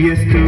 Yes.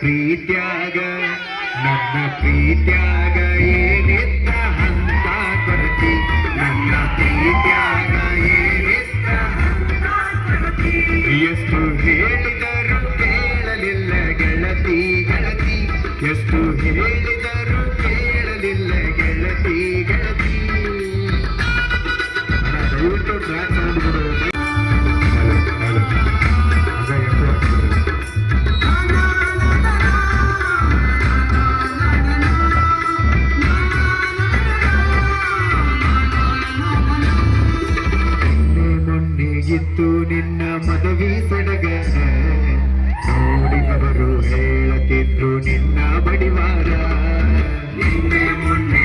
ಪ್ರೀತ್ಯಾಗ, ನನ್ನ ಪ್ರೀತ್ಯಾಗ ಏನಿದ್ದ ಹಂತ ಕೊರತಿ ನನ್ನ ಪ್ರೀತ್ಯಾಗ ಏನಿದ್ದ ಎಷ್ಟು ಹೇಳಿದರು ಕೇಳಲಿಲ್ಲ ಗೆಳತಿ ಗೆಳತಿ. ಎಷ್ಟು ಹೇಳಿ ನಿನ್ನ ಮದುವೆ ಸಡಗ ನೋಡಿದವರು ಹೇಳತಿದ್ರು ನಿನ್ನ ಬಡಿವಾರ. ನಿನ್ನೆ ಮೊನ್ನೆ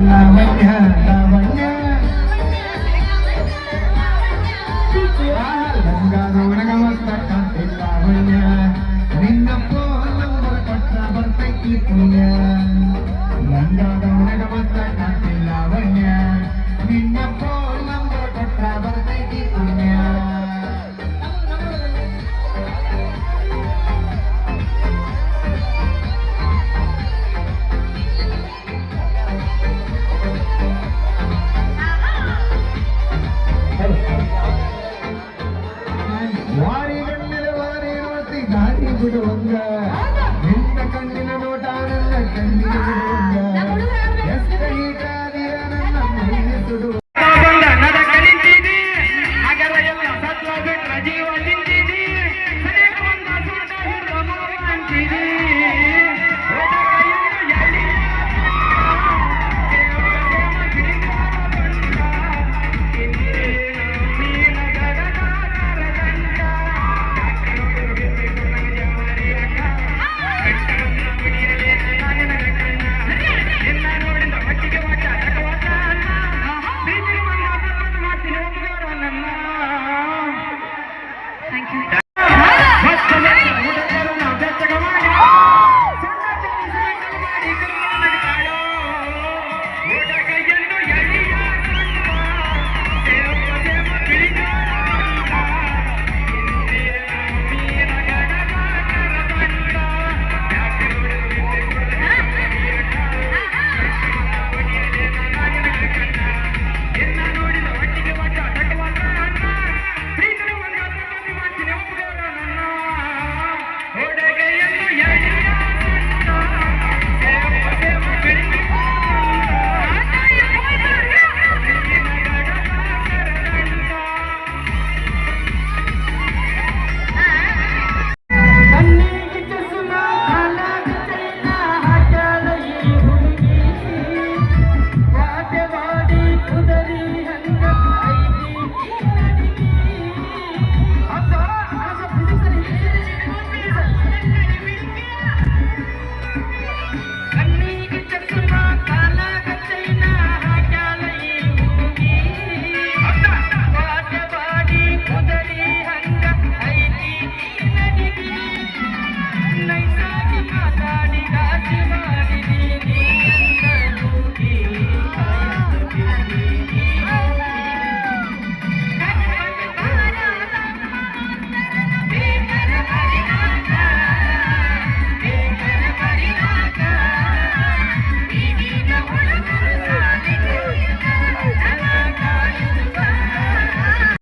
Uh, yeah.